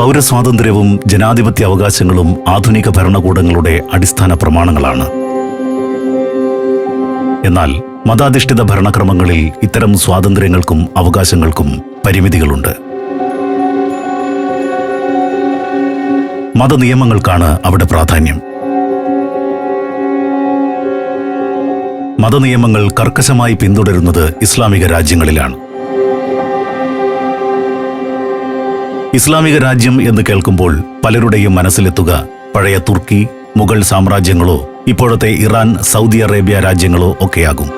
പൗരസ്വാതന്ത്ര്യവും ജനാധിപത്യ അവകാശങ്ങളും ആധുനിക ഭരണകൂടങ്ങളുടെ അടിസ്ഥാന പ്രമാണങ്ങളാണ്. എന്നാൽ മതാധിഷ്ഠിത ഭരണക്രമങ്ങളിൽ ഇത്തരം സ്വാതന്ത്ര്യങ്ങൾക്കും അവകാശങ്ങൾക്കും പരിമിതികളുണ്ട്. മതനിയമങ്ങൾക്കാണ് അവിടെ പ്രാധാന്യം. മതനിയമങ്ങൾ കർക്കശമായി പിന്തുടരുന്നത് ഇസ്ലാമിക രാജ്യങ്ങളിലാണ്. ഇസ്ലാമിക രാജ്യം എന്ന് കേൾക്കുമ്പോൾ പലരുടെയും മനസ്സിലെത്തുക പഴയ തുർക്കി മുഗൾ സാമ്രാജ്യങ്ങളോ ഇപ്പോഴത്തെ ഇറാൻ സൗദി അറേബ്യ രാജ്യങ്ങളോ ഒക്കെയാകും.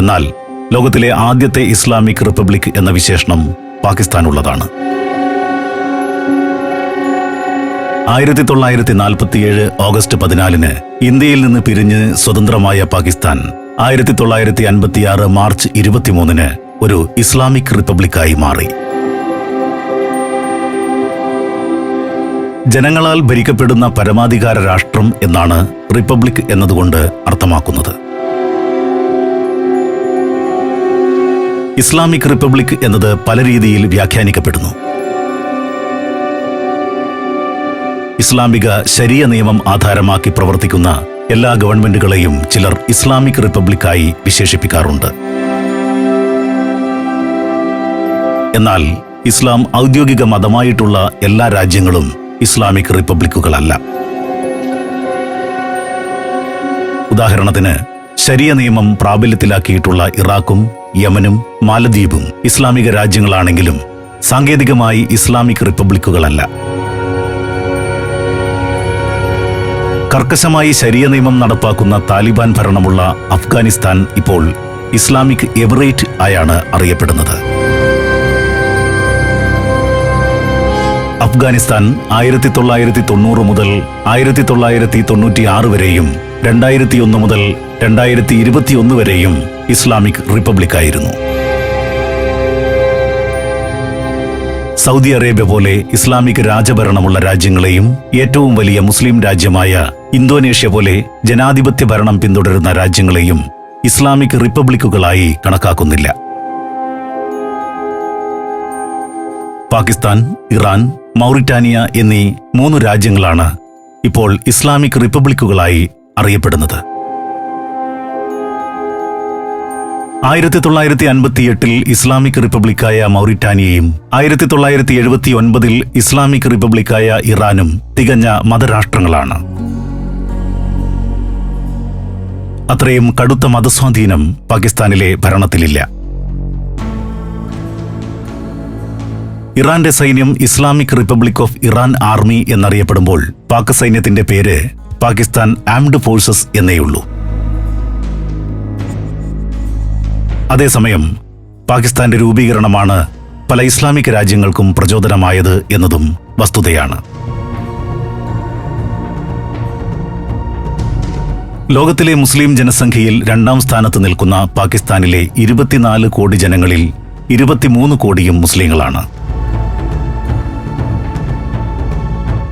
എന്നാൽ ലോകത്തിലെ ആദ്യത്തെ ഇസ്ലാമിക് റിപ്പബ്ലിക് എന്ന വിശേഷണം പാകിസ്ഥാനുള്ളതാണ്. ആയിരത്തി തൊള്ളായിരത്തി നാൽപ്പത്തിയേഴ് ഓഗസ്റ്റ് പതിനാലിന് ഇന്ത്യയിൽ നിന്ന് പിരിഞ്ഞ് സ്വതന്ത്രമായ പാകിസ്ഥാൻ ആയിരത്തി തൊള്ളായിരത്തി അൻപത്തിയാറ് മാർച്ച് ഇരുപത്തിമൂന്നിന് ഒരു ഇസ്ലാമിക് റിപ്പബ്ലിക്കായി മാറി. ജനങ്ങളാൽ ഭരിക്കപ്പെടുന്ന പരമാധികാര രാഷ്ട്രം എന്നാണ് റിപ്പബ്ലിക് എന്നതുകൊണ്ട് അർത്ഥമാക്കുന്നത്. ഇസ്ലാമിക് റിപ്പബ്ലിക് എന്നത് പല രീതിയിൽ വ്യാഖ്യാനിക്കപ്പെടുന്നു. ഇസ്ലാമിക ശരിയ നിയമം ആധാരമാക്കി പ്രവർത്തിക്കുന്ന എല്ലാ ഗവൺമെന്റുകളെയും ചിലർ ഇസ്ലാമിക് റിപ്പബ്ലിക്കായി വിശേഷിപ്പിക്കാറുണ്ട്. എന്നാൽ ഇസ്ലാം ഔദ്യോഗിക മതമായിട്ടുള്ള എല്ലാ രാജ്യങ്ങളും ഇസ്ലാമിക് റിപ്പബ്ലിക്കുകളല്ല. ഉദാഹരണത്തിന് ശരിയ നിയമം പ്രാബല്യത്തിലാക്കിയിട്ടുള്ള ഇറാഖും യമനും മാലദ്വീപും ഇസ്ലാമിക രാജ്യങ്ങളാണെങ്കിലും സാങ്കേതികമായി ഇസ്ലാമിക് റിപ്പബ്ലിക്കുകളല്ല. കർക്കശമായി ശരിയ നിയമം നടപ്പാക്കുന്ന താലിബാൻ ഭരണമുള്ള അഫ്ഗാനിസ്ഥാൻ ഇപ്പോൾ ഇസ്ലാമിക് എമിറേറ്റ് ആയാണ് അറിയപ്പെടുന്നത്. അഫ്ഗാനിസ്ഥാൻ ആയിരത്തി തൊള്ളായിരത്തി തൊണ്ണൂറ് മുതൽ ആയിരത്തി തൊള്ളായിരത്തി തൊണ്ണൂറ്റി ആറ് വരെയും രണ്ടായിരത്തി ഒന്ന് മുതൽ രണ്ടായിരത്തി ഇരുപത്തിയൊന്ന് വരെയും ഇസ്ലാമിക് റിപ്പബ്ലിക്കായിരുന്നു. സൗദി അറേബ്യ പോലെ ഇസ്ലാമിക് രാജഭരണമുള്ള രാജ്യങ്ങളെയും ഏറ്റവും വലിയ മുസ്ലിം രാജ്യമായ ഇന്തോനേഷ്യ പോലെ ജനാധിപത്യ ഭരണം പിന്തുടരുന്ന രാജ്യങ്ങളെയും ഇസ്ലാമിക് റിപ്പബ്ലിക്കുകളായി കണക്കാക്കുന്നില്ല. പാകിസ്ഥാൻ ഇറാൻ മൗറിറ്റാനിയ എന്നീ മൂന്ന് രാജ്യങ്ങളാണ് ഇപ്പോൾ ഇസ്ലാമിക് റിപ്പബ്ലിക്കുകളായി അറിയപ്പെടുന്നത്. ആയിരത്തി തൊള്ളായിരത്തി അൻപത്തിയെട്ടിൽ ഇസ്ലാമിക് റിപ്പബ്ലിക്കായ മൗറിറ്റാനിയയും ആയിരത്തി തൊള്ളായിരത്തി എഴുപത്തി ഒൻപതിൽ ഇസ്ലാമിക് റിപ്പബ്ലിക്കായ ഇറാനും തികഞ്ഞ മതരാഷ്ട്രങ്ങളാണ്. അത്രയും കടുത്ത മതസ്വാധീനം പാകിസ്ഥാനിലെ ഭരണത്തിലില്ല. ഇറാന്റെ സൈന്യം Islamic republic of Iran army എന്നറിയപ്പെടുമ്പോൾ Pak സൈന്യത്തിന്റെ പേര് പാകിസ്ഥാൻ ആംഡ് ഫോഴ്സസ് എന്നേയുള്ളൂ. അതേസമയം പാകിസ്ഥാന്റെ രൂപീകരണമാണ് പല ഇസ്ലാമിക് രാജ്യങ്ങൾക്കും പ്രചോദനമായത് എന്നതും വസ്തുതയാണ്. ലോകത്തിലെ മുസ്ലിം ജനസംഖ്യയിൽ രണ്ടാം സ്ഥാനത്ത് നിൽക്കുന്ന പാകിസ്ഥാനിലെ ഇരുപത്തിനാല് കോടി ജനങ്ങളിൽ ഇരുപത്തിമൂന്ന് കോടിയും മുസ്ലിങ്ങളാണ്.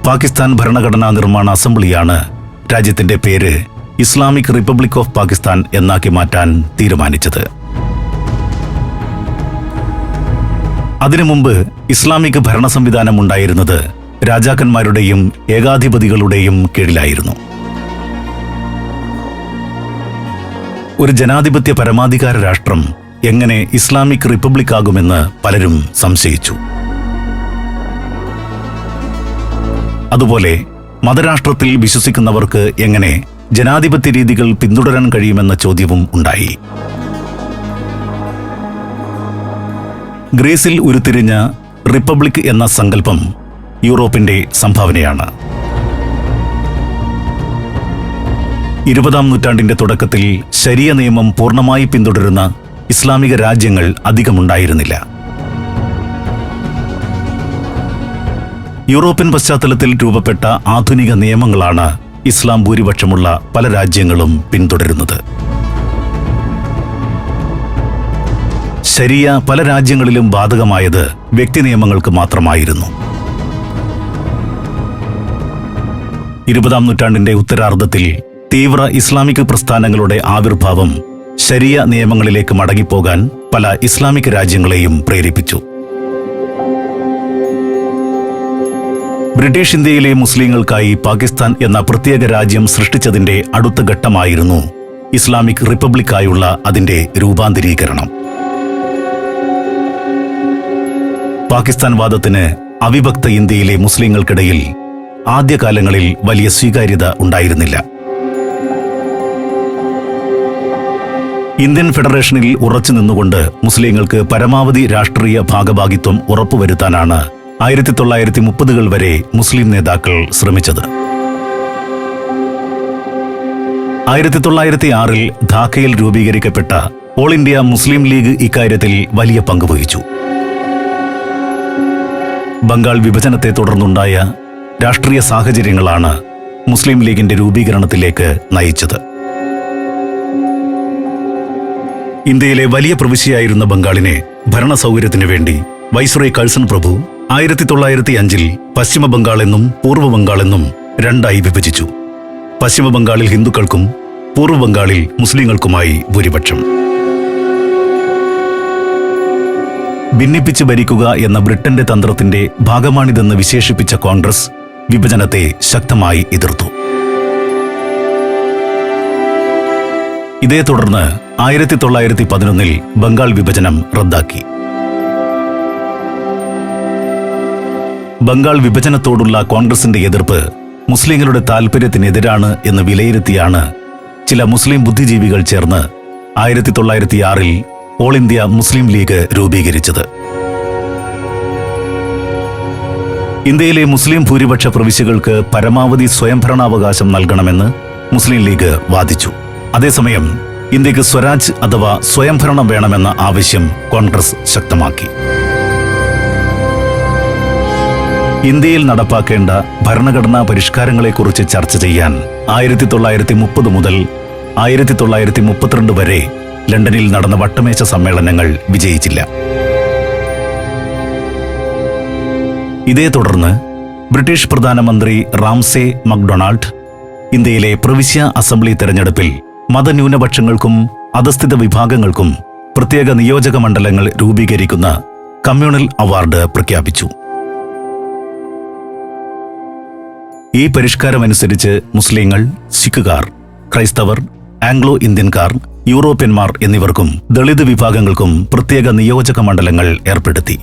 പാകിസ്ഥാൻ ഭരണഘടനാ നിർമ്മാണ അസംബ്ലിയാണ് രാജ്യത്തിന്റെ പേര് ഇസ്ലാമിക് റിപ്പബ്ലിക് ഓഫ് പാകിസ്ഥാൻ എന്നാക്കി മാറ്റാൻ തീരുമാനിച്ചത്. അതിനു മുമ്പ് ഇസ്ലാമിക് ഭരണ സംവിധാനം ഉണ്ടായിരുന്നത് രാജാക്കന്മാരുടെയും ഏകാധിപതികളുടെയും കീഴിലായിരുന്നു. ഒരു ജനാധിപത്യ പരമാധികാര രാഷ്ട്രം എങ്ങനെ ഇസ്ലാമിക് റിപ്പബ്ലിക് ആകുമെന്ന് പലരും സംശയിച്ചു. അതുപോലെ മതരാഷ്ട്രത്തിൽ വിശ്വസിക്കുന്നവർക്ക് എങ്ങനെ ജനാധിപത്യ രീതികൾ പിന്തുടരാൻ കഴിയുമെന്ന ചോദ്യവും ഉണ്ടായി. ഗ്രീസിൽ ഉരുത്തിരിഞ്ഞ റിപ്പബ്ലിക് എന്ന സങ്കല്പം യൂറോപ്പിന്റെ സംഭാവനയാണ്. ഇരുപതാം നൂറ്റാണ്ടിന്റെ തുടക്കത്തിൽ ശരിയ നിയമം പൂർണമായി പിന്തുടരുന്ന ഇസ്ലാമിക രാജ്യങ്ങൾ അധികമുണ്ടായിരുന്നില്ല. യൂറോപ്യൻ പശ്ചാത്തലത്തിൽ രൂപപ്പെട്ട ആധുനിക നിയമങ്ങളാണ് ഇസ്ലാം ഭൂരിപക്ഷമുള്ള പല രാജ്യങ്ങളും പിന്തുടരുന്നത്. ശരിയ പല രാജ്യങ്ങളിലും ബാധകമായത് വ്യക്തി നിയമങ്ങൾക്ക് മാത്രമായിരുന്നു. ഇരുപതാം നൂറ്റാണ്ടിന്റെ ഉത്തരാർദ്ധത്തിൽ തീവ്ര ഇസ്ലാമിക് പ്രസ്ഥാനങ്ങളുടെ ആവിർഭാവം ശരിയ നിയമങ്ങളിലേക്ക് മടങ്ങിപ്പോകാൻ പല ഇസ്ലാമിക് രാജ്യങ്ങളെയും പ്രേരിപ്പിച്ചു. ബ്രിട്ടീഷ് ഇന്ത്യയിലെ മുസ്ലിങ്ങൾക്കായി പാകിസ്ഥാൻ എന്ന പ്രത്യേക രാജ്യം സൃഷ്ടിച്ചതിന്റെ അടുത്ത ഘട്ടമായിരുന്നു ഇസ്ലാമിക് റിപ്പബ്ലിക്കായുള്ള അതിന്റെ രൂപാന്തരീകരണം. പാകിസ്ഥാൻ വാദത്തിന് അവിഭക്ത ഇന്ത്യയിലെ മുസ്ലിങ്ങൾക്കിടയിൽ ആദ്യകാലങ്ങളിൽ വലിയ സ്വീകാര്യത ഉണ്ടായിരുന്നില്ല. ഇന്ത്യൻ ഫെഡറേഷനിൽ ഉറച്ചു നിന്നുകൊണ്ട് മുസ്ലിങ്ങൾക്ക് പരമാവധി രാഷ്ട്രീയ ഭാഗഭാഗിത്വം ഉറപ്പുവരുത്താനാണ് ആയിരത്തി തൊള്ളായിരത്തി മുപ്പതുകൾ വരെ മുസ്ലിം നേതാക്കൾ ശ്രമിച്ചത്. ആയിരത്തി തൊള്ളായിരത്തി ആറിൽ ധാക്കയിൽ രൂപീകരിക്കപ്പെട്ട ഓൾ ഇന്ത്യ മുസ്ലിം ലീഗ് ഇക്കാര്യത്തിൽ വലിയ പങ്ക് വഹിച്ചു. ബംഗാൾ വിഭജനത്തെ തുടർന്നുണ്ടായ രാഷ്ട്രീയ സാഹചര്യങ്ങളാണ് മുസ്ലിം ലീഗിന്റെ രൂപീകരണത്തിലേക്ക് നയിച്ചത്. ഇന്ത്യയിലെ വലിയ പ്രവിശ്യയായിരുന്ന ബംഗാളിനെ ഭരണ സൗകര്യത്തിനു വേണ്ടി വൈസ്രോയ് കഴ്സൺ പ്രഭു ആയിരത്തി തൊള്ളായിരത്തി അഞ്ചിൽ പശ്ചിമ ബംഗാൾ എന്നും പൂർവ ബംഗാൾ എന്നും രണ്ടായി വിഭജിച്ചു. പശ്ചിമ ബംഗാളിൽ ഹിന്ദുക്കൾക്കും പൂർവ ബംഗാളിൽ മുസ്ലിങ്ങൾക്കുമായി ഭൂരിപക്ഷം. ഭിന്നിപ്പിച്ച് ഭരിക്കുക എന്ന ബ്രിട്ടന്റെ തന്ത്രത്തിന്റെ ഭാഗമാണിതെന്ന് വിശേഷിപ്പിച്ച കോൺഗ്രസ് വിഭജനത്തെ ശക്തമായി എതിർത്തു. ഇതേ തുടർന്ന് ആയിരത്തി തൊള്ളായിരത്തി പതിനൊന്നിൽ ബംഗാൾ വിഭജനം റദ്ദാക്കി. ബംഗാൾ വിഭജനത്തോടുള്ള കോൺഗ്രസിന്റെ എതിർപ്പ് മുസ്ലിങ്ങളുടെ താൽപര്യത്തിനെതിരാണ് എന്ന് വിലയിരുത്തിയാണ് ചില മുസ്ലിം ബുദ്ധിജീവികൾ ചേർന്ന് ആയിരത്തി തൊള്ളായിരത്തി ആറിൽ ഓൾ ഇന്ത്യ മുസ്ലിം ലീഗ് രൂപീകരിച്ചത്. ഇന്ത്യയിലെ മുസ്ലിം ഭൂരിപക്ഷ പ്രവിശ്യകൾക്ക് പരമാവധി സ്വയംഭരണാവകാശം നൽകണമെന്ന് മുസ്ലിം ലീഗ് വാദിച്ചു. അതേസമയം ഇന്ത്യയ്ക്ക് സ്വരാജ് അഥവാ സ്വയംഭരണം വേണമെന്ന ആവശ്യം കോൺഗ്രസ് ശക്തമാക്കി. ഇന്ത്യയിൽ നടപ്പാക്കേണ്ട ഭരണഘടനാ പരിഷ്കാരങ്ങളെക്കുറിച്ച് ചർച്ച ചെയ്യാൻ ആയിരത്തി തൊള്ളായിരത്തി മുപ്പത് മുതൽ ആയിരത്തി തൊള്ളായിരത്തി മുപ്പത്തിരണ്ട് വരെ ലണ്ടനിൽ നടന്ന വട്ടമേശ സമ്മേളനങ്ങൾ വിജയിച്ചില്ല. ഇതേ തുടർന്ന് ബ്രിട്ടീഷ് പ്രധാനമന്ത്രി റാംസെ മക്ഡൊണാൾഡ് ഇന്ത്യയിലെ പ്രവിശ്യ അസംബ്ലി തെരഞ്ഞെടുപ്പിൽ മതന്യൂനപക്ഷങ്ങൾക്കും അധസ്ഥിത വിഭാഗങ്ങൾക്കും പ്രത്യേക നിയോജക മണ്ഡലങ്ങൾ രൂപീകരിക്കുന്ന കമ്മ്യൂണൽ അവാർഡ് പ്രഖ്യാപിച്ചു. ഈ പരിഷ്കാരമനുസരിച്ച് മുസ്ലിങ്ങൾ സിഖുകാർ ക്രൈസ്തവർ ആംഗ്ലോ ഇന്ത്യൻകാർ യൂറോപ്യന്മാർ എന്നിവർക്കും ദളിത് വിഭാഗങ്ങൾക്കും പ്രത്യേക നിയോജക മണ്ഡലങ്ങൾ ഏർപ്പെടുത്തി.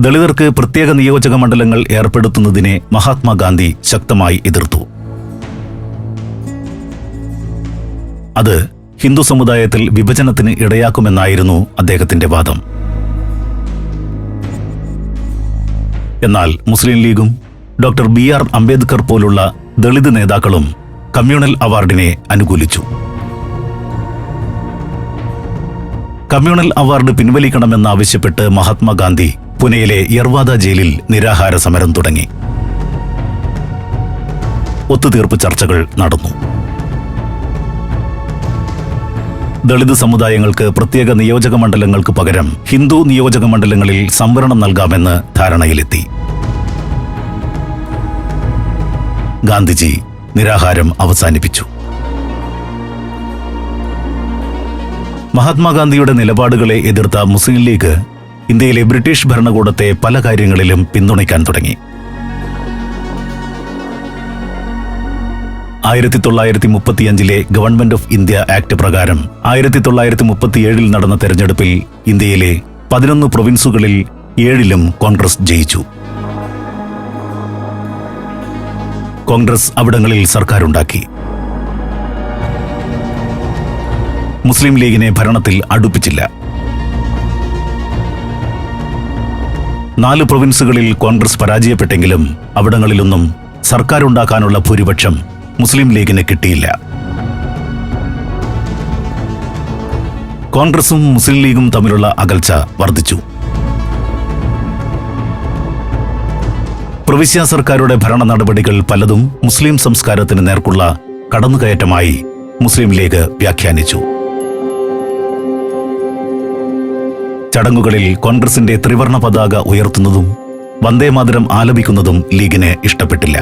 ദളിതർക്ക് പ്രത്യേക നിയോജക മണ്ഡലങ്ങൾ ഏർപ്പെടുത്തുന്നതിനെ മഹാത്മാഗാന്ധി ശക്തമായി എതിർത്തു. അത് ഹിന്ദു സമുദായത്തിൽ വിഭജനത്തിന് ഇടയാക്കുമെന്നായിരുന്നു അദ്ദേഹത്തിന്റെ വാദം. എന്നാൽ മുസ്ലിം ലീഗും ഡോക്ടർ ബി ആർ അംബേദ്കർ പോലുള്ള ദളിത് നേതാക്കളും കമ്മ്യൂണൽ അവാർഡിനെ അനുകൂലിച്ചു. കമ്മ്യൂണൽ അവാർഡ് പിൻവലിക്കണമെന്നാവശ്യപ്പെട്ട് മഹാത്മാഗാന്ധി പുനെയിലെ യർവാദ ജയിലിൽ നിരാഹാര സമരം തുടങ്ങി. ഒത്തുതീർപ്പ് ചർച്ചകൾ നടന്നു. ദളിത് സമുദായങ്ങൾക്ക് പ്രത്യേക നിയോജക മണ്ഡലങ്ങൾക്ക് പകരം ഹിന്ദു നിയോജക മണ്ഡലങ്ങളിൽ സംവരണം നൽകാമെന്ന് ധാരണയിലെത്തി. ഗാന്ധിജി നിരാഹാരം അവസാനിപ്പിച്ചു. മഹാത്മാഗാന്ധിയുടെ നിലപാടുകളെ എതിർത്ത മുസ്ലിം ലീഗ് ഇന്ത്യയിലെ ബ്രിട്ടീഷ് ഭരണകൂടത്തെ പല കാര്യങ്ങളിലും പിന്തുണയ്ക്കാൻ തുടങ്ങി. ആയിരത്തി തൊള്ളായിരത്തി മുപ്പത്തിയഞ്ചിലെ ഗവൺമെന്റ് ഓഫ് ഇന്ത്യ ആക്ട് പ്രകാരം ആയിരത്തി തൊള്ളായിരത്തി മുപ്പത്തിയേഴിൽ നടന്ന തെരഞ്ഞെടുപ്പിൽ ഇന്ത്യയിലെ പതിനൊന്ന് പ്രൊവിൻസുകളിൽ ഏഴിലും കോൺഗ്രസ് ജയിച്ചു. കോൺഗ്രസ് അവിടങ്ങളിൽ സർക്കാരുണ്ടാക്കി. മുസ്ലിം ലീഗിനെ ഭരണത്തിൽ അടുപ്പിച്ചില്ല. നാല് പ്രൊവിൻസുകളിൽ കോൺഗ്രസ് പരാജയപ്പെട്ടെങ്കിലും അവിടങ്ങളിലൊന്നും സർക്കാരുണ്ടാക്കാനുള്ള ഭൂരിപക്ഷം മുസ്ലിം ലീഗിന് കിട്ടിയില്ല. കോൺഗ്രസും മുസ്ലിം ലീഗും തമ്മിലുള്ള അകൽച്ച വർദ്ധിച്ചു. പ്രവിശ്യ സർക്കാരുടെ ഭരണ നടപടികൾ പലതും മുസ്ലിം സംസ്കാരത്തിന് നേർക്കുള്ള കടന്നുകയറ്റമായി മുസ്ലിം ലീഗ് വ്യാഖ്യാനിച്ചു. ചടങ്ങുകളിൽ കോൺഗ്രസിന്റെ ത്രിവർണ പതാക ഉയർത്തുന്നതും വന്ദേമാതരം ആലപിക്കുന്നതും ലീഗിന് ഇഷ്ടപ്പെട്ടില്ല.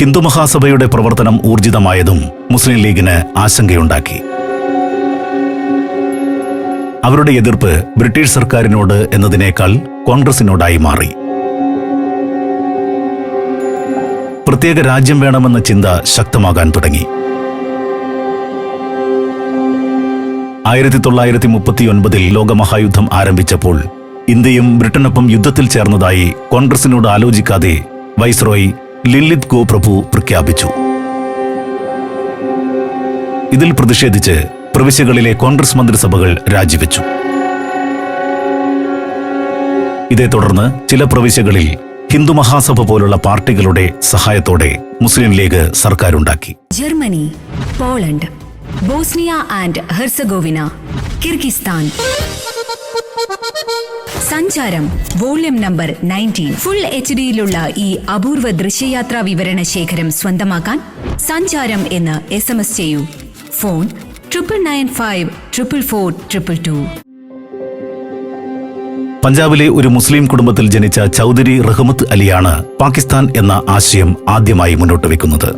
ഹിന്ദു മഹാസഭയുടെ പ്രവർത്തനം ഊർജിതമായതും മുസ്ലിം ലീഗിന് ആശങ്കയുണ്ടാക്കി. അവരുടെ എതിർപ്പ് ബ്രിട്ടീഷ് സർക്കാരിനോട് എന്നതിനേക്കാൾ കോൺഗ്രസിനോടായി മാറി. പ്രത്യേക രാജ്യം വേണമെന്ന ചിന്ത ശക്തമാകാൻ തുടങ്ങി. ആയിരത്തി തൊള്ളായിരത്തി മുപ്പത്തിയൊൻപതിൽ ലോകമഹായുദ്ധം ആരംഭിച്ചപ്പോൾ ഇന്ത്യയും ബ്രിട്ടനൊപ്പം യുദ്ധത്തിൽ ചേർന്നതായി കോൺഗ്രസിനോട് ആലോചിക്കാതെ വൈസ്രോയ് ലില്ലിത് ഗോപ്രഭു പ്രഖ്യാപിച്ചു. ഇതിൽ പ്രതിഷേധിച്ച് പ്രവിശ്യകളിലെ കോൺഗ്രസ് മന്ത്രിസഭകൾ രാജിവെച്ചു. ഇതേ തുടർന്ന് ചില പ്രവിശ്യകളിൽ ഹിന്ദു മഹാസഭ പോലുള്ള പാർട്ടികളുടെ സഹായത്തോടെ Muslim league സർക്കാരുണ്ടാക്കി. Germany Poland Bosnia and Herzegovina Kyrgyzstan. Sancharam. Volume number nineteen. Full H ഡിയിലുള്ള ഈ അപൂർവ ദൃശ്യയാത്രാ വിവരണ ശേഖരം സ്വന്തമാക്കാൻ സഞ്ചാരം എന്ന് എസ് എം എസ് ചെയ്യൂ. Phone triple nine five triple four triple two. പഞ്ചാബിലെ ഒരു മുസ്ലിം കുടുംബത്തിൽ ജനിച്ച ചൗധരി റഹ്മത്ത് അലിയാണ് പാകിസ്ഥാൻ എന്ന ആശയം ആദ്യമായി മുന്നോട്ട് വെക്കുന്നത്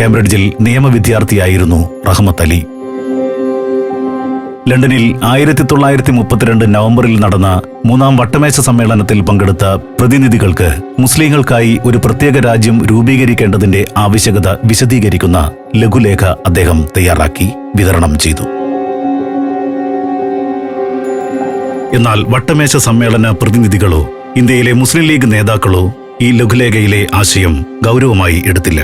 കേംബ്രിഡ്ജിൽ നിയമവിദ്യാർത്ഥിയായിരുന്നു റഹ്മത്ത് അലി. ലണ്ടനിൽ ആയിരത്തി തൊള്ളായിരത്തി മുപ്പത്തിരണ്ട് നവംബറിൽ നടന്ന മൂന്നാം വട്ടമേശ സമ്മേളനത്തിൽ പങ്കെടുത്ത പ്രതിനിധികൾക്ക് മുസ്ലിങ്ങൾക്കായി ഒരു പ്രത്യേക രാജ്യം രൂപീകരിക്കേണ്ടതിന്റെ ആവശ്യകത വിശദീകരിക്കുന്ന ലഘുലേഖ അദ്ദേഹം തയ്യാറാക്കി വിതരണം ചെയ്തു. എന്നാൽ വട്ടമേശ സമ്മേളന പ്രതിനിധികളോ ഇന്ത്യയിലെ മുസ്ലിം ലീഗ് നേതാക്കളോ ഈ ലഘുലേഖയിലെ ആശയം ഗൗരവമായി എടുത്തില്ല.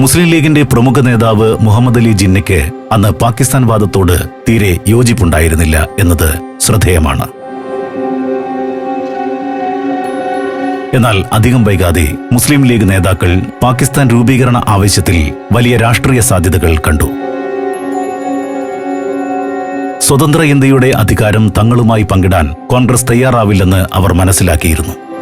മുസ്ലിം ലീഗിന്റെ പ്രമുഖ നേതാവ് മുഹമ്മദ് അലി ജിന്നയ്ക്ക് അന്ന് പാകിസ്ഥാൻ വാദത്തോട് തീരെ യോജിപ്പുണ്ടായിരുന്നില്ല എന്നത് ശ്രദ്ധേയമാണ്. എന്നാൽ അധികം വൈകാതെ മുസ്ലിം ലീഗ് നേതാക്കൾ പാകിസ്ഥാൻ രൂപീകരണ ആവശ്യത്തിൽ വലിയ രാഷ്ട്രീയ സാധ്യതകൾ കണ്ടു. സ്വതന്ത്ര ഇന്ത്യയുടെ അധികാരം തങ്ങളുമായി പങ്കിടാൻ കോൺഗ്രസ് തയ്യാറാവില്ലെന്ന് അവർ മനസ്സിലാക്കിയിരുന്നു.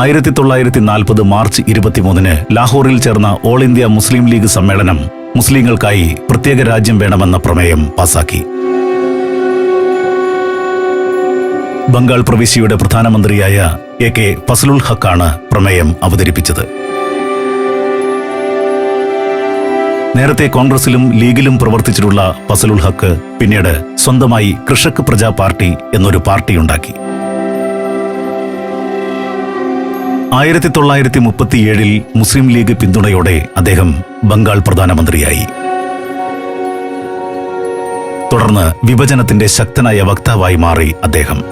ആയിരത്തി തൊള്ളായിരത്തി നാൽപ്പത് മാർച്ച് ഇരുപത്തിമൂന്നിന് ലാഹോറിൽ ചേർന്ന ഓൾ ഇന്ത്യ മുസ്ലിം ലീഗ് സമ്മേളനം മുസ്ലിങ്ങൾക്കായി പ്രത്യേക രാജ്യം വേണമെന്ന പ്രമേയം പാസാക്കി. ബംഗാൾ പ്രവിശ്യയുടെ പ്രധാനമന്ത്രിയായ എ കെ ഫസലുൽ ഹക്കാണ് പ്രമേയം അവതരിപ്പിച്ചത്. നേരത്തെ കോൺഗ്രസിലും ലീഗിലും പ്രവർത്തിച്ചിട്ടുള്ള ഫസലുൽ ഹക്ക് പിന്നീട് സ്വന്തമായി കൃഷക് പ്രജാ പാർട്ടി എന്നൊരു പാർട്ടിയുണ്ടാക്കി. ആയിരത്തി തൊള്ളായിരത്തി മുപ്പത്തിയേഴിൽ മുസ്ലിം ലീഗ് പിന്തുണയോടെ അദ്ദേഹം ബംഗാൾ പ്രധാനമന്ത്രിയായി. തുടർന്ന് വിഭജനത്തിന്റെ ശക്തനായ വക്താവായി മാറി അദ്ദേഹം.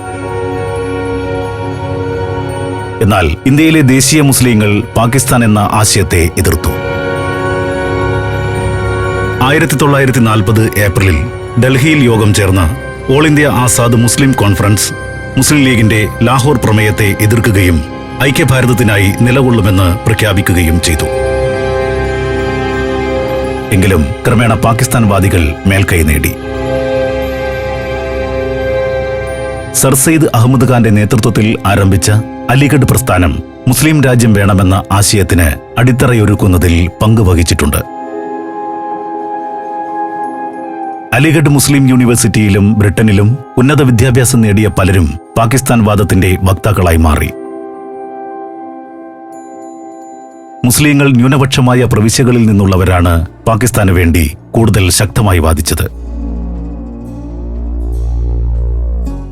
എന്നാൽ ഇന്ത്യയിലെ ദേശീയ മുസ്ലിങ്ങൾ പാകിസ്ഥാൻ എന്ന ആശയത്തെ എതിർത്തു. ആയിരത്തി തൊള്ളായിരത്തി നാൽപ്പത് ഏപ്രിലിൽ ഡൽഹിയിൽ യോഗം ചേർന്ന All India Azad Muslim Conference Muslim ലീഗിന്റെ ലാഹോർ പ്രമേയത്തെ എതിർക്കുകയും ഐക്യഭാരതത്തിനായി നിലകൊള്ളുമെന്ന് പ്രഖ്യാപിക്കുകയും ചെയ്തു. എങ്കിലും ക്രമേണ പാകിസ്ഥാൻവാദികൾ മേൽക്കൈ നേടി. സർ സെയ്ദ് അഹമ്മദ് ഖാന്റെ നേതൃത്വത്തിൽ ആരംഭിച്ച അലിഗഡ് പ്രസ്ഥാനം മുസ്ലിം രാജ്യം വേണമെന്ന ആശയത്തിന് അടിത്തറയൊരുക്കുന്നതിൽ പങ്കുവഹിച്ചിട്ടുണ്ട്. അലിഗഡ് മുസ്ലിം യൂണിവേഴ്സിറ്റിയിലും ബ്രിട്ടനിലും ഉന്നത വിദ്യാഭ്യാസം നേടിയ പലരും പാകിസ്ഥാൻ വാദത്തിന്റെ വക്താക്കളായി മാറി. മുസ്ലിങ്ങൾ ന്യൂനപക്ഷമായ പ്രവിശ്യകളിൽ നിന്നുള്ളവരാണ് പാകിസ്ഥാന് വേണ്ടി കൂടുതൽ ശക്തമായി വാദിച്ചത്.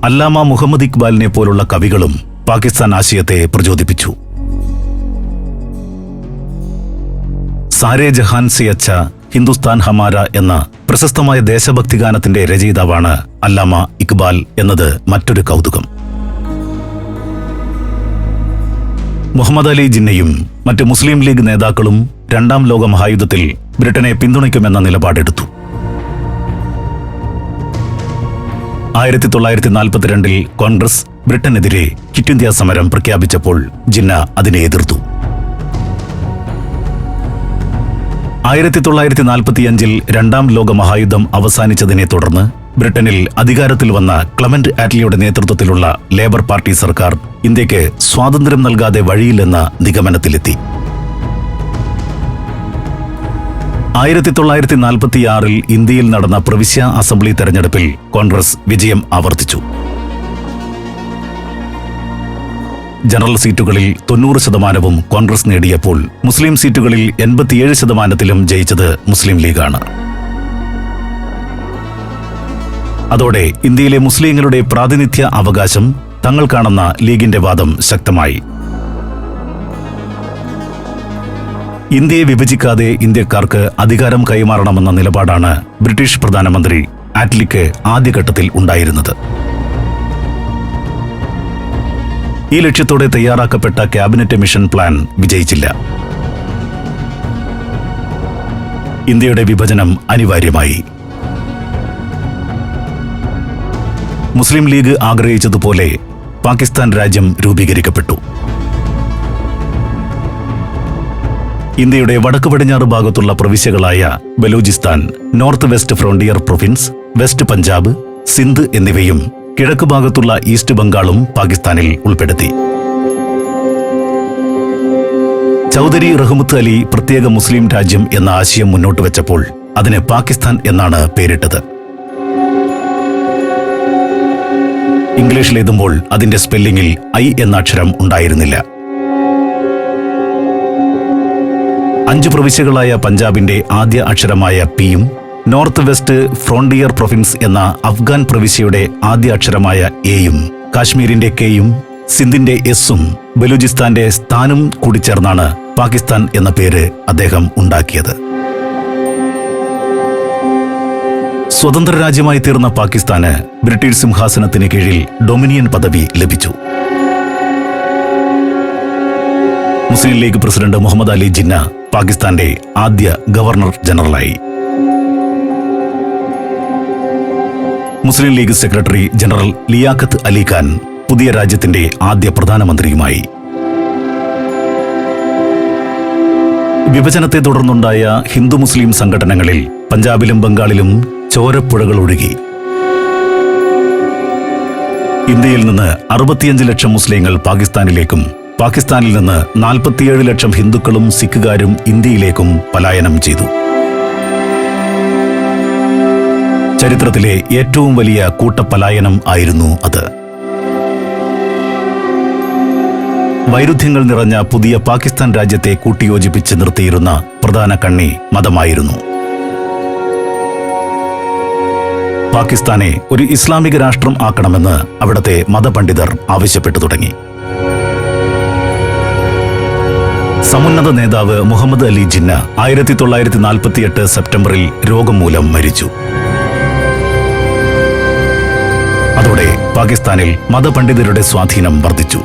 അല്ലാമ മുഹമ്മദ് ഇക്ബാലിനെ പോലുള്ള കവികളും പാകിസ്ഥാൻ ആശയത്തെ പ്രചോദിപ്പിച്ചു. സാരേ ജഹാൻ സി അച്ച ഹിന്ദുസ്ഥാൻ ഹമാര എന്ന പ്രശസ്തമായ ദേശഭക്തി ഗാനത്തിന്റെ രചയിതാവാണ് അല്ലാമ ഇക്ബാൽ എന്നത് മറ്റൊരു കൗതുകം. മുഹമ്മദ് അലി ജിന്നയും മറ്റ് മുസ്ലിം ലീഗ് നേതാക്കളും രണ്ടാം ലോക മഹായുദ്ധത്തിൽ ബ്രിട്ടനെ പിന്തുണയ്ക്കുമെന്ന നിലപാടെടുത്തു. ആയിരത്തി തൊള്ളായിരത്തി നാൽപ്പത്തിരണ്ടിൽ കോൺഗ്രസ് ബ്രിട്ടനെതിരെ ക്വിറ്റ് ഇന്ത്യ സമരം പ്രഖ്യാപിച്ചപ്പോൾ ജിന്ന അതിനെ എതിർത്തു. ആയിരത്തി തൊള്ളായിരത്തി നാൽപ്പത്തിയഞ്ചിൽ രണ്ടാം ലോക മഹായുദ്ധം അവസാനിച്ചതിനെ തുടർന്ന് ബ്രിട്ടനിൽ അധികാരത്തിൽ വന്ന ക്ലമന്റ് ആറ്റ്ലിയുടെ നേതൃത്വത്തിലുള്ള ലേബർ പാർട്ടി സർക്കാർ ഇന്ത്യയ്ക്ക് സ്വാതന്ത്ര്യം നൽകാതെ വഴിയില്ലെന്ന നിഗമനത്തിലെത്തി. ആയിരത്തി തൊള്ളായിരത്തി നാൽപ്പത്തിയാറിൽ ഇന്ത്യയിൽ നടന്ന പ്രവിശ്യ അസംബ്ലി തെരഞ്ഞെടുപ്പിൽ കോൺഗ്രസ് വിജയം ആവർത്തിച്ചു. ജനറൽ സീറ്റുകളിൽ തൊണ്ണൂറ് ശതമാനവും കോൺഗ്രസ് നേടിയപ്പോൾ മുസ്ലിം സീറ്റുകളിൽ എൺപത്തിയേഴ് ശതമാനത്തിലും ജയിച്ചത് മുസ്ലിം ലീഗാണ്. അതോടെ ഇന്ത്യയിലെ മുസ്ലിങ്ങളുടെ പ്രാതിനിധ്യ അവകാശം തങ്ങൾക്കാണെന്ന ലീഗിന്റെ വാദം ശക്തമായി. ഇന്ത്യയെ വിഭജിക്കാതെ ഇന്ത്യക്കാർക്ക് അധികാരം കൈമാറണമെന്ന നിലപാടാണ് ബ്രിട്ടീഷ് പ്രധാനമന്ത്രി ആറ്റ്ലിക്ക് ആദ്യഘട്ടത്തിൽ ഉണ്ടായിരുന്നത്. ഈ ലക്ഷ്യത്തോടെ തയ്യാറാക്കപ്പെട്ട ക്യാബിനറ്റ് മിഷൻ പ്ലാൻ വിജയിച്ചില്ല. ഇന്ത്യയുടെ വിഭജനം അനിവാര്യമായി. മുസ്ലിം ലീഗ് ആഗ്രഹിച്ചതുപോലെ പാകിസ്ഥാൻ രാജ്യം രൂപീകരിക്കപ്പെട്ടു. ഇന്ത്യയുടെ വടക്ക് പടിഞ്ഞാറ് ഭാഗത്തുള്ള പ്രവിശ്യകളായ Balochistan North West Frontier Province West Punjab Sindh എന്നിവയും കിഴക്ക് ഭാഗത്തുള്ള ഈസ്റ്റ് ബംഗാളും പാകിസ്ഥാനിൽ ഉൾപ്പെടുത്തി. ചൗധരി റഹ്മത്ത് അലി പ്രത്യേക മുസ്ലിം രാജ്യം എന്ന ആശയം മുന്നോട്ട് വെച്ചപ്പോൾ അതിന് പാകിസ്ഥാൻ എന്നാണ് പേരിട്ടത്. ഇംഗ്ലീഷിൽ എഴുതുമ്പോൾ അതിന്റെ സ്പെല്ലിംഗിൽ ഐ എന്ന അക്ഷരം ഉണ്ടായിരുന്നില്ല. അഞ്ച് പ്രവിശ്യകളായ പഞ്ചാബിന്റെ ആദ്യ അക്ഷരമായ പിയും നോർത്ത് വെസ്റ്റ് ഫ്രോണ്ടിയർ പ്രൊവിൻസ് എന്ന അഫ്ഗാൻ പ്രവിശ്യയുടെ ആദ്യ അക്ഷരമായ എയും കാശ്മീരിന്റെ കെയും സിന്ധിന്റെ എസും ബലൂചിസ്ഥാന്റെ സ്ഥാനും കൂടിച്ചേർന്നാണ് പാകിസ്ഥാൻ എന്ന പേര് അദ്ദേഹം ഉണ്ടാക്കിയത്. സ്വതന്ത്ര രാജ്യമായി തീർന്ന പാകിസ്ഥാന് ബ്രിട്ടീഷ് സിംഹാസനത്തിന് കീഴിൽ ഡൊമിനിയൻ പദവി ലഭിച്ചു. Muslim League president Muhammad Ali Jinnah പാകിസ്ഥാന്റെ ആദ്യ governor ജനറലായി. Muslim League secretary general Liaquat Ali Khan പുതിയ രാജ്യത്തിന്റെ ആദ്യ പ്രധാനമന്ത്രിയുമായി. വിഭജനത്തെ തുടർന്നുണ്ടായ ഹിന്ദു മുസ്ലിം സംഘടനകളിൽ പഞ്ചാബിലും ബംഗാളിലും ചോരപ്പുഴകൾ ഒഴുകി. ഇന്ത്യയിൽ നിന്ന് അറുപത്തിയഞ്ച് ലക്ഷം മുസ്ലിങ്ങൾ പാകിസ്ഥാനിലേക്കും പാകിസ്ഥാനിൽ നിന്ന് നാൽപ്പത്തിയേഴ് ലക്ഷം ഹിന്ദുക്കളും സിഖുകാരും ഇന്ത്യയിലേക്കും പലായനം ചെയ്തു. ചരിത്രത്തിലെ ഏറ്റവും വലിയ കൂട്ടപ്പലായനം ആയിരുന്നു അത്. വൈരുദ്ധ്യങ്ങൾ നിറഞ്ഞ പുതിയ പാകിസ്ഥാൻ രാജ്യത്തെ കൂട്ടിയോജിപ്പിച്ച് നിർത്തിയിരുന്ന പ്രധാന കണ്ണി മതമായിരുന്നു. പാകിസ്ഥാനെ ഒരു ഇസ്ലാമിക രാഷ്ട്രം ആക്കണമെന്ന് അവിടത്തെ മതപണ്ഡിതർ ആവശ്യപ്പെട്ടു തുടങ്ങി. സമുന്നത നേതാവ് മുഹമ്മദ് അലി ജിന്ന ആയിരത്തി തൊള്ളായിരത്തി നാൽപ്പത്തിയെട്ട് സെപ്റ്റംബറിൽ രോഗം മൂലം മരിച്ചു. അതോടെ പാകിസ്ഥാനിൽ മതപണ്ഡിതരുടെ സ്വാധീനം വർദ്ധിച്ചു.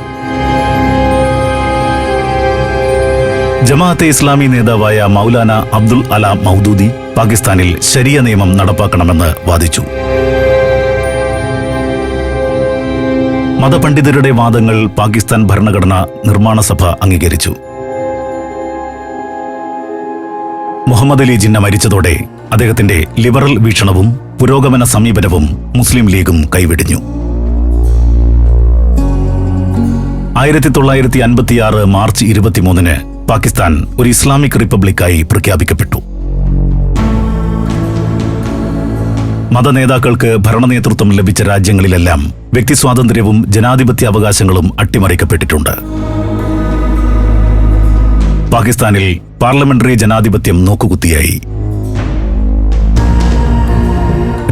ജമാഅത്തെ ഇസ്ലാമി നേതാവായ മൗലാന അബ്ദുൽ അല മൗദൂദി പാകിസ്ഥാനിൽ ശരിയ നിയമം നടപ്പാക്കണമെന്ന് വാദിച്ചു. മതപണ്ഡിതരുടെ വാദങ്ങൾ പാകിസ്ഥാൻ ഭരണഘടന നിർമ്മാണ സഭ അംഗീകരിച്ചു. മുഹമ്മദ് അലി ജിന്ന മരിച്ചതോടെ അദ്ദേഹത്തിന്റെ ലിബറൽ വീക്ഷണവും പുരോഗമന സമീപനവും മുസ്ലിം ലീഗും കൈവെടിഞ്ഞു. ആയിരത്തി തൊള്ളായിരത്തി അൻപത്തിയാറ് മാർച്ച് ഇരുപത്തിമൂന്നിന് പാകിസ്ഥാൻ ഒരു ഇസ്ലാമിക് റിപ്പബ്ലിക്കായി പ്രഖ്യാപിക്കപ്പെട്ടു. മതനേതാക്കൾക്ക് ഭരണനേതൃത്വം ലഭിച്ച രാജ്യങ്ങളിലെല്ലാം വ്യക്തി സ്വാതന്ത്ര്യവും ജനാധിപത്യ അവകാശങ്ങളും അട്ടിമറിക്കപ്പെട്ടിട്ടുണ്ട്. പാകിസ്ഥാനിൽ പാർലമെന്ററി ജനാധിപത്യം നോക്കുകുത്തിയായി.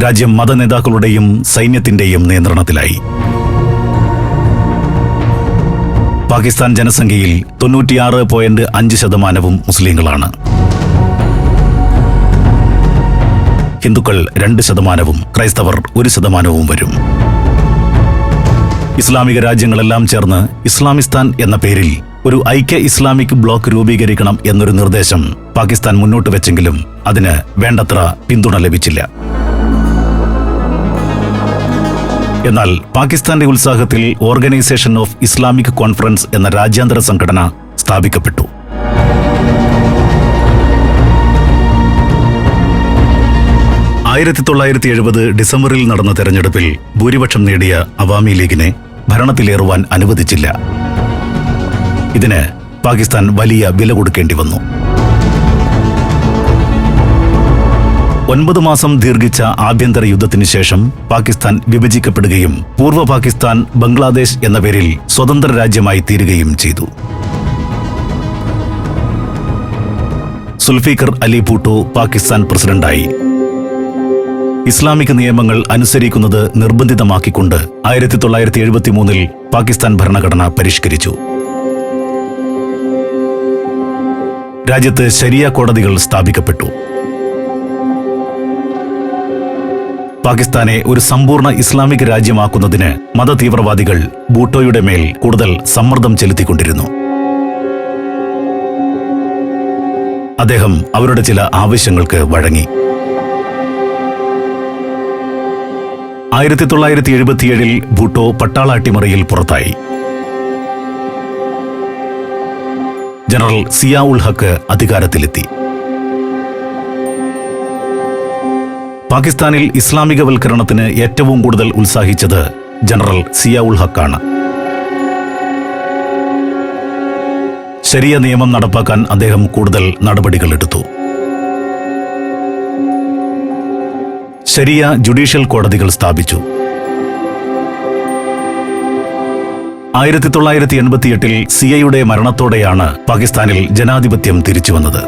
രാജ്യം മതനേതാക്കളുടെയും സൈന്യത്തിന്റെയും നിയന്ത്രണത്തിലായി. പാകിസ്ഥാൻ ജനസംഖ്യയിൽ തൊണ്ണൂറ്റിയാറ് പോയിന്റ് അഞ്ച് ശതമാനവും മുസ്ലിങ്ങളാണ്. ഹിന്ദുക്കൾ രണ്ട് ശതമാനവും ക്രൈസ്തവർ ഒരു ശതമാനവും വരും. ഇസ്ലാമിക രാജ്യങ്ങളെല്ലാം ചേർന്ന് ഇസ്ലാമിസ്ഥാൻ എന്ന പേരിൽ ഒരു ഐക്യ ഇസ്ലാമിക് ബ്ലോക്ക് രൂപീകരിക്കണം എന്നൊരു നിർദ്ദേശം പാകിസ്ഥാൻ മുന്നോട്ട് വെച്ചെങ്കിലും അതിന് വേണ്ടത്ര പിന്തുണ ലഭിച്ചില്ല. എന്നാൽ പാകിസ്ഥാന്റെ ഉത്സാഹത്തിൽ ഓർഗനൈസേഷൻ ഓഫ് ഇസ്ലാമിക് കോൺഫറൻസ് എന്ന രാജ്യാന്തര സംഘടന സ്ഥാപിക്കപ്പെട്ടു. ആയിരത്തി തൊള്ളായിരത്തി എഴുപത് ഡിസംബറിൽ നടന്ന തെരഞ്ഞെടുപ്പിൽ ഭൂരിപക്ഷം നേടിയ അവാമി ലീഗിനെ ഭരണത്തിലേറുവാൻ അനുവദിച്ചില്ല. ഇതിന് പാകിസ്ഥാൻ വലിയ വില കൊടുക്കേണ്ടി വന്നു. ഒൻപത് മാസം ദീർഘിച്ച ആഭ്യന്തര യുദ്ധത്തിനു ശേഷം പാകിസ്ഥാൻ വിഭജിക്കപ്പെടുകയും പൂർവ പാകിസ്ഥാൻ ബംഗ്ലാദേശ് എന്ന പേരിൽ സ്വതന്ത്ര രാജ്യമായി തീരുകയും ചെയ്തു. സുൽഫീഖർ അലി ഭൂട്ടോ പാകിസ്ഥാൻ പ്രസിഡന്റായി. ഇസ്ലാമിക നിയമങ്ങൾ അനുസരിക്കുന്നത് നിർബന്ധിതമാക്കിക്കൊണ്ട് ആയിരത്തി തൊള്ളായിരത്തി എഴുപത്തി മൂന്നിൽ പാകിസ്ഥാൻ ഭരണഘടന പരിഷ്കരിച്ചു. രാജ്യത്ത് ശരിയ കോടതികൾ സ്ഥാപിക്കപ്പെട്ടു. പാകിസ്ഥാനെ ഒരു സമ്പൂർണ ഇസ്ലാമിക രാജ്യമാക്കുന്നതിന് മതതീവ്രവാദികൾ ബൂട്ടോയുടെ മേൽ കൂടുതൽ സമ്മർദ്ദം ചെലുത്തിക്കൊണ്ടിരുന്നു. അദ്ദേഹം അവരുടെ ചില ആവശ്യങ്ങൾക്ക് വഴങ്ങി. ആയിരത്തി തൊള്ളായിരത്തി എഴുപത്തിയേഴിൽ ഭൂട്ടോ പട്ടാള അട്ടിമറിയിൽ പുറത്തായി. ജനറൽ സിയാ ഉൾ ഹക്ക് അധികാരത്തിലെത്തി. പാകിസ്ഥാനിൽ ഇസ്ലാമികവൽക്കരണത്തിന് ഏറ്റവും കൂടുതൽ ഉത്സാഹിച്ചത് ജനറൽ സിയാ ഉൾ ഹക്കാണ്. ശരിയ നിയമം നടപ്പാക്കാൻ അദ്ദേഹം കൂടുതൽ നടപടികൾ ശരിയ ജുഡീഷ്യൽ കോടതികൾ സ്ഥാപിച്ചു. ആയിരത്തി തൊള്ളായിരത്തി എൺപത്തിയെട്ടിൽ സിയയുടെ മരണത്തോടെയാണ് പാകിസ്ഥാനിൽ ജനാധിപത്യം തിരിച്ചുവന്നത്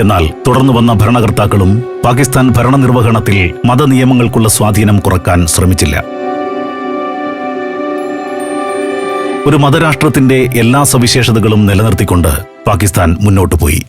എന്നാൽ തുടർന്നു വന്ന ഭരണകർത്താക്കളും പാകിസ്ഥാൻ ഭരണനിർവഹണത്തിൽ മതനിയമങ്ങൾക്കുള്ള സ്വാധീനം കുറയ്ക്കാൻ ശ്രമിച്ചില്ല. ഒരു മതരാഷ്ട്രത്തിന്റെ എല്ലാ സവിശേഷതകളും നിലനിർത്തിക്കൊണ്ട് പാകിസ്ഥാൻ മുന്നോട്ടു പോയി.